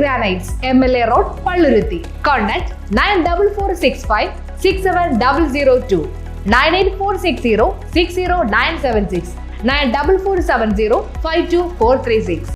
Granites M L A road Palluruthy contact nine double four six five six seven double zero two nine eight four six zero six zero nine seven six nine double four seven zero five two four three six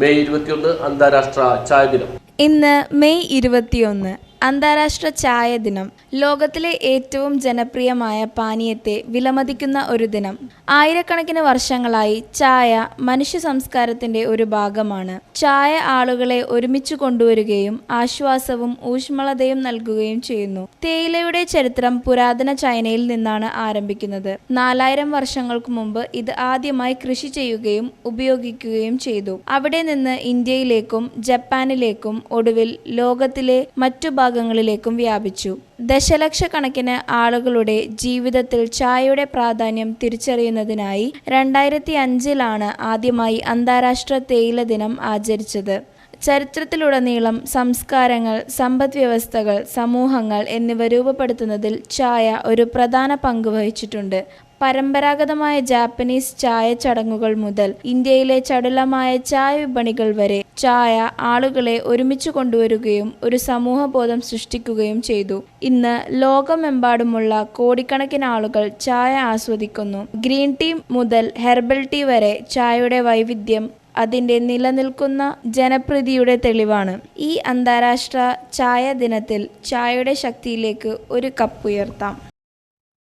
May ഇരുപത്തിയൊന്ന് അന്താരാഷ്ട്ര ചായ ദിനം. ഇന്ന് May ഇരുപത്തിയൊന്ന്. അന്താരാഷ്ട്ര ചായ ദിനം. ലോകത്തിലെ ഏറ്റവും ജനപ്രിയമായ പാനീയത്തെ വിലമതിക്കുന്ന ഒരു ദിനം. ആയിരക്കണക്കിന് വർഷങ്ങളായി ചായ മനുഷ്യ സംസ്കാരത്തിന്റെ ഒരു ഭാഗമാണ്. ചായ ആളുകളെ ഒരുമിച്ച് കൊണ്ടുവരികയും ആശ്വാസവും ഊഷ്മളതയും നൽകുകയും ചെയ്യുന്നു. തേയിലയുടെ ചരിത്രം പുരാതന ചൈനയിൽ നിന്നാണ് ആരംഭിക്കുന്നത്. നാലായിരം വർഷങ്ങൾക്ക് മുമ്പ് ഇത് ആദ്യമായി കൃഷി ചെയ്യുകയും ഉപയോഗിക്കുകയും ചെയ്തു. അവിടെ നിന്ന് ഇന്ത്യയിലേക്കും ജപ്പാനിലേക്കും ഒടുവിൽ ലോകത്തിലെ മറ്റു ഭാഗങ്ങളിലേക്കും വ്യാപിച്ചു. ദശലക്ഷക്കണക്കിന് ആളുകളുടെ ജീവിതത്തിൽ ചായയുടെ പ്രാധാന്യം തിരിച്ചറിയുന്നതിനായി രണ്ടായിരത്തി അഞ്ചിലാണ് ആദ്യമായി അന്താരാഷ്ട്ര തേയില ദിനം ആചരിച്ചത്. ചരിത്രത്തിലുടനീളം സംസ്കാരങ്ങൾ സമ്പദ്വ്യവസ്ഥകൾ സമൂഹങ്ങൾ എന്നിവ രൂപപ്പെടുത്തുന്നതിൽ ചായ ഒരു പ്രധാന പങ്ക് വഹിച്ചിട്ടുണ്ട്. പരമ്പരാഗതമായ ജാപ്പനീസ് ചായ ചടങ്ങുകൾ മുതൽ ഇന്ത്യയിലെ ചടുലമായ ചായ വിപണികൾ വരെ ചായ ആളുകളെ ഒരുമിച്ച് കൊണ്ടുവരികയും ഒരു സമൂഹബോധം സൃഷ്ടിക്കുകയും ചെയ്തു. ഇന്ന് ലോകമെമ്പാടുമുള്ള കോടിക്കണക്കിന് ആളുകൾ ചായ ആസ്വദിക്കുന്നു. ഗ്രീൻ ടീ മുതൽ ഹെർബൽ ടീ വരെ ചായയുടെ വൈവിധ്യം അതിന്റെ നിലനിൽക്കുന്ന ജനപ്രീതിയുടെ തെളിവാണ്. ഈ അന്താരാഷ്ട്ര ചായ ദിനത്തിൽ ചായയുടെ ശക്തിയിലേക്ക് ഒരു കപ്പ് ഉയർത്താം.